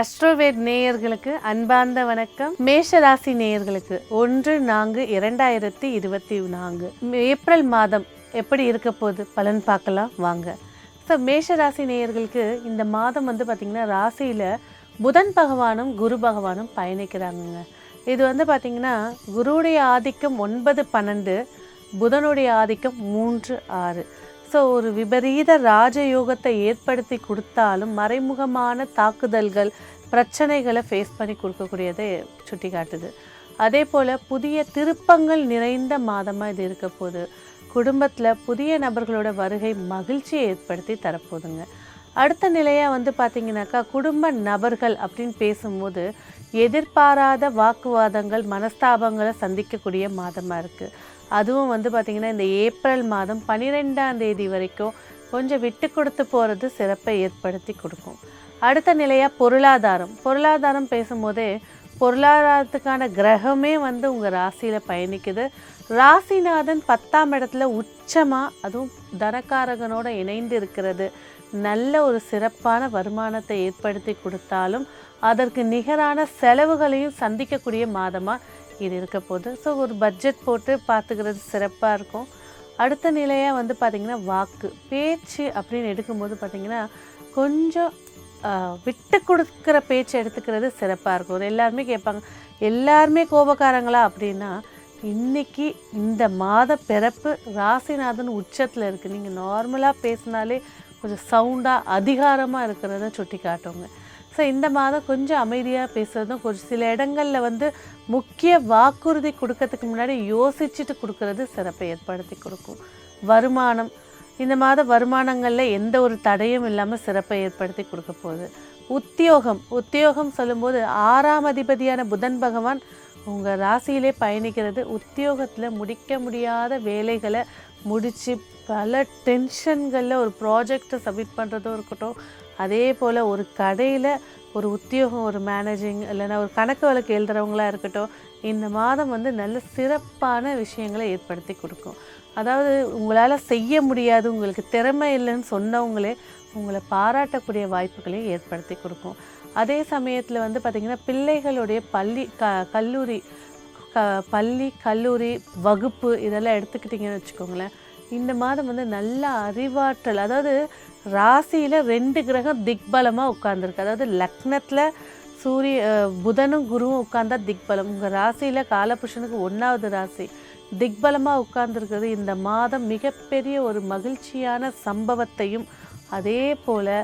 அஸ்ட்ரோவேட் நேயர்களுக்கு அன்பார்ந்த வணக்கம். மேஷ ராசி நேயர்களுக்கு ஒன்று நான்கு இரண்டாயிரத்தி இருபத்தி நான்கு. ஏப்ரல் மாதம் எப்படி இருக்க போகுது? பலன் பார்க்கலாம். வாங்க. ஸோ மேஷ ராசி நேயர்களுக்கு இந்த மாதம் வந்து பார்த்திங்கன்னா ராசியில் புதன் பகவானும் குரு பகவானும் பயணிக்கிறாங்கங்க. இது வந்து பார்த்திங்கன்னா குருவுடைய ஆதிக்கம் ஒன்பது பன்னெண்டு புதனுடைய ஆதிக்கம் மூன்று ஆறு. ஸோ ஒரு விபரீத ராஜயோகத்தை ஏற்படுத்தி கொடுத்தாலும் மறைமுகமான தாக்குதல்கள் பிரச்சனைகளை ஃபேஸ் பண்ணி கொடுக்கக்கூடியதை சுட்டி காட்டுது அதே போல் புதிய திருப்பங்கள் நிறைந்த மாதமாக இது இருக்க போகுது. குடும்பத்தில் புதிய நபர்களோட வருகை மகிழ்ச்சியை ஏற்படுத்தி தரப்போகுதுங்க. அடுத்த நிலையாக வந்து பார்த்திங்கனாக்கா குடும்ப நபர்கள் அப்படின்னு பேசும்போது எதிர்பாராத வாக்குவாதங்கள் மனஸ்தாபங்களை சந்திக்கக்கூடிய மாதமாக இருக்குது அதுவும் வந்து பார்த்திங்கன்னா இந்த ஏப்ரல் மாதம் பன்னிரெண்டாம் தேதி வரைக்கும் கொஞ்சம் விட்டு கொடுத்து போகிறது சிறப்பை ஏற்படுத்தி கொடுக்கும். அடுத்த நிலையாக பொருளாதாரம். பொருளாதாரம் பேசும்போதே பொருளாதாரத்துக்கான கிரகமே வந்து உங்கள் ராசியில் பயணிக்குது. ராசிநாதன் பத்தாம் இடத்துல உச்சமாக அதுவும் தனக்காரகனோட இணைந்து இருக்கிறது. நல்ல ஒரு சிறப்பான வருமானத்தை ஏற்படுத்தி கொடுத்தாலும் அதற்கு நிகரான செலவுகளையும் சந்திக்கக்கூடிய மாதமாக இது இருக்க போது ஸோ ஒரு பட்ஜெட் போட்டு பார்த்துக்கிறது சிறப்பாக இருக்கும். அடுத்த நிலையாக வந்து பார்த்திங்கன்னா வாக்கு. பேச்சு அப்படின்னு எடுக்கும்போது பார்த்திங்கன்னா கொஞ்சம் விட்டு கொடுக்குற பேச்சு எடுத்துக்கிறது சிறப்பாக இருக்கும். எல்லாருமே கேட்பாங்க எல்லாருமே கோபக்காரங்களா? அப்படின்னா இன்னைக்கு இந்த மாத பிறப்பு ராசிநாதன் உச்சத்தில் இருக்குது நீங்கள் நார்மலாக பேசினாலே கொஞ்சம் சவுண்டாக அதிகாரமாக இருக்கிறத சுட்டி காட்டுங்க ஸோ இந்த மாதம் கொஞ்சம் அமைதியாக பேசுகிறதும் கொஞ்சம் சில இடங்களில் வந்து முக்கிய வாக்குறுதி கொடுக்கறதுக்கு முன்னாடி யோசிச்சுட்டு கொடுக்கறது சிறப்பை ஏற்படுத்தி கொடுக்கும். வருமானம். இந்த மாத வருமானங்களில் எந்த ஒரு தடையும் இல்லாமல் சிறப்பை ஏற்படுத்தி கொடுக்க போகுது. உத்தியோகம். உத்தியோகம் சொல்லும்போது ஆறாம் அதிபதியான புதன் பகவான் உங்கள் ராசியிலே பயணிக்கிறது உத்தியோகத்தில் முடிக்க முடியாத வேலைகளை முடித்து பல டென்ஷன்களில் ஒரு ப்ராஜெக்டை சப்மிட் பண்ணுறதும் இருக்கட்டும். அதே போல் ஒரு கடையில் ஒரு உத்தியோகம் ஒரு மேனேஜிங் இல்லைன்னா ஒரு கணக்கு வழக்கு எழுதுறவங்களா இருக்கட்டும் இந்த மாதம் வந்து நல்ல சிறப்பான விஷயங்களை ஏற்படுத்தி கொடுக்கும். அதாவது உங்களால் செய்ய முடியாது உங்களுக்கு திறமை இல்லைன்னு சொன்னவங்களே உங்களை பாராட்டக்கூடிய வாய்ப்புகளையும் ஏற்படுத்தி கொடுக்கும். அதே சமயத்தில் வந்து பார்த்திங்கன்னா பிள்ளைகளுடைய பள்ளி க கல்லூரி க பள்ளி கல்லூரி வகுப்பு இதெல்லாம் எடுத்துக்கிட்டிங்கன்னு வச்சுக்கோங்களேன். இந்த மாதம் வந்து நல்ல அறிவாற்றல் அதாவது ராசியில் ரெண்டு கிரகம் திக்பலமாக உட்காந்துருக்கு அதாவது லக்னத்தில் சூரிய புதனும் குருவும் உட்கார்ந்தா திக்பலம். உங்கள் ராசியில் காலபுருஷனுக்கு ஒன்றாவது ராசி திக்பலமாக உட்கார்ந்துருக்கிறது. இந்த மாதம் மிகப்பெரிய ஒரு மகிழ்ச்சியான சம்பவத்தையும் அதே போல்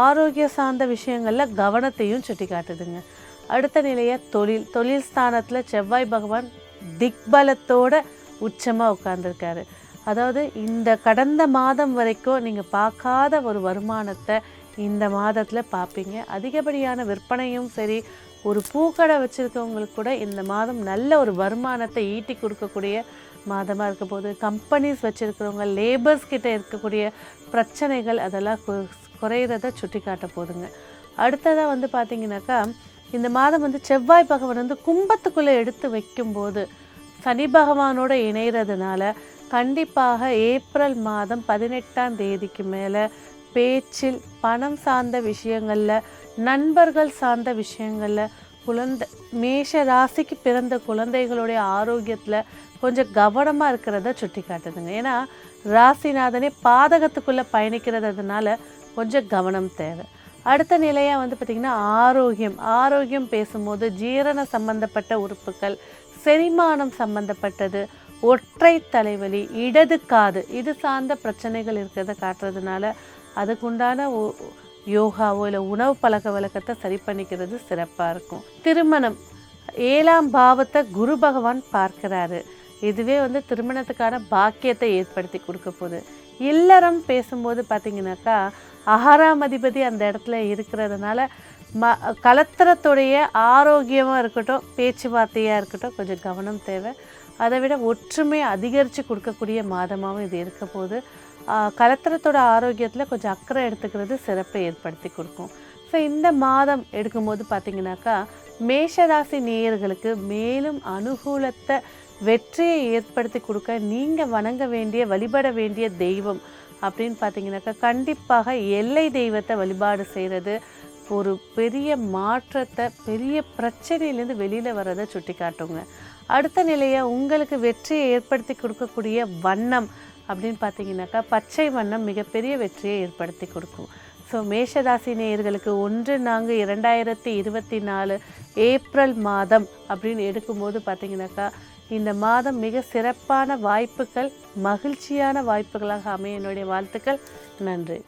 ஆரோக்கிய சார்ந்த விஷயங்களில் கவனத்தையும் சுட்டி காட்டுதுங்க அடுத்த நிலைய தொழில் தொழில் ஸ்தானத்தில் செவ்வாய் பகவான் திக்பலத்தோட உச்சமாக உட்காந்துருக்காரு அதாவது இந்த கடந்த மாதம் வரைக்கும் நீங்கள் பார்க்காத ஒரு வருமானத்தை இந்த மாதத்தில் பார்ப்பீங்க. அதிகப்படியான விற்பனையும் சரி ஒரு பூக்கடை வச்சுருக்கவங்களுக்கு கூட இந்த மாதம் நல்ல ஒரு வருமானத்தை ஈட்டி கொடுக்கக்கூடிய மாதமாக இருக்க போது கம்பெனிஸ் வச்சுருக்கிறவங்க லேபர்ஸ் கிட்டே இருக்கக்கூடிய பிரச்சனைகள் அதெல்லாம் குறையிறத சுட்டி காட்ட போகுதுங்க அடுத்ததாக வந்து பார்த்தீங்கன்னாக்கா இந்த மாதம் வந்து செவ்வாய் பகவான் வந்து கும்பத்துக்குள்ளே எடுத்து வைக்கும்போது சனி பகவானோட இணைகிறதுனால கண்டிப்பாக ஏப்ரல் மாதம் பதினெட்டாம் தேதிக்கு மேலே பேச்சில் பணம் சார்ந்த விஷயங்களில் நண்பர்கள் சார்ந்த விஷயங்களில் குழந்தை மேஷ ராசிக்கு பிறந்த குழந்தைகளுடைய ஆரோக்கியத்தில் கொஞ்சம் கவனமாக இருக்கிறத சுட்டி காட்டுதுங்க ஏன்னா ராசிநாதனே பாதகத்துக்குள்ளே பயணிக்கிறதுனால கொஞ்சம் கவனம் தேவை. அடுத்த நிலையாக வந்து பார்த்திங்கன்னா ஆரோக்கியம். ஆரோக்கியம் பேசும்போது ஜீரண சம்பந்தப்பட்ட உறுப்புகள் செரிமானம் சம்பந்தப்பட்டது ஒற்றை தலைவலி இடது காது இது சார்ந்த பிரச்சனைகள் இருக்கிறத காட்டுறதுனால அதுக்குண்டான யோகாவோ இல்லை உணவு பழக்க வழக்கத்தை சரி பண்ணிக்கிறது சிறப்பாக இருக்கும். திருமணம். ஏழாம் பாவத்தை குரு பகவான் பார்க்கிறாரு. இதுவே வந்து திருமணத்துக்கான பாக்கியத்தை ஏற்படுத்தி கொடுக்க போகுது. இல்லறம் பேசும்போது பார்த்தீங்கன்னாக்கா ஆறாம் அதிபதி அந்த இடத்துல இருக்கிறதுனால ம கலத்திரத்துடைய ஆரோக்கியமாக இருக்கட்டும் பேச்சுவார்த்தையாக இருக்கட்டும் கொஞ்சம் கவனம் தேவை. அதை விட ஒற்றுமை அதிகரித்து கொடுக்கக்கூடிய மாதமாகவும் இது இருக்க போது கலத்திரத்தோட ஆரோக்கியத்தில் கொஞ்சம் அக்கறை எடுத்துக்கிறது சிறப்பை ஏற்படுத்தி கொடுக்கும். ஸோ இந்த மாதம் எடுக்கும்போது பார்த்திங்கனாக்கா மேஷராசி நேயர்களுக்கு மேலும் அனுகூலத்தை வெற்றியை ஏற்படுத்தி கொடுக்க நீங்கள் வணங்க வேண்டிய வழிபட வேண்டிய தெய்வம் அப்படின்னு பார்த்தீங்கன்னாக்கா கண்டிப்பாக எல்லை தெய்வத்தை வழிபாடு செய்கிறது ஒரு பெரிய மாற்றத்தை பெரிய பிரச்சனையிலேருந்து வெளியில் வர்றதை சுட்டி காட்டுங்க அடுத்த நிலையை உங்களுக்கு வெற்றியை ஏற்படுத்தி கொடுக்கக்கூடிய வண்ணம் அப்படின்னு பார்த்தீங்கன்னாக்கா பச்சை வண்ணம் மிகப்பெரிய வெற்றியை ஏற்படுத்தி கொடுக்கும். ஸோ மேஷராசி நேயர்களுக்கு ஒன்று நான்கு இரண்டாயிரத்தி இருபத்தி நாலு ஏப்ரல் மாதம் அப்படின்னு எடுக்கும்போது பார்த்தீங்கன்னாக்கா இந்த மாதம் மிக சிறப்பான வாய்ப்புகள் மகிழ்ச்சியான வாய்ப்புகளாக அமைய என்னுடைய வாழ்த்துக்கள். நன்றி.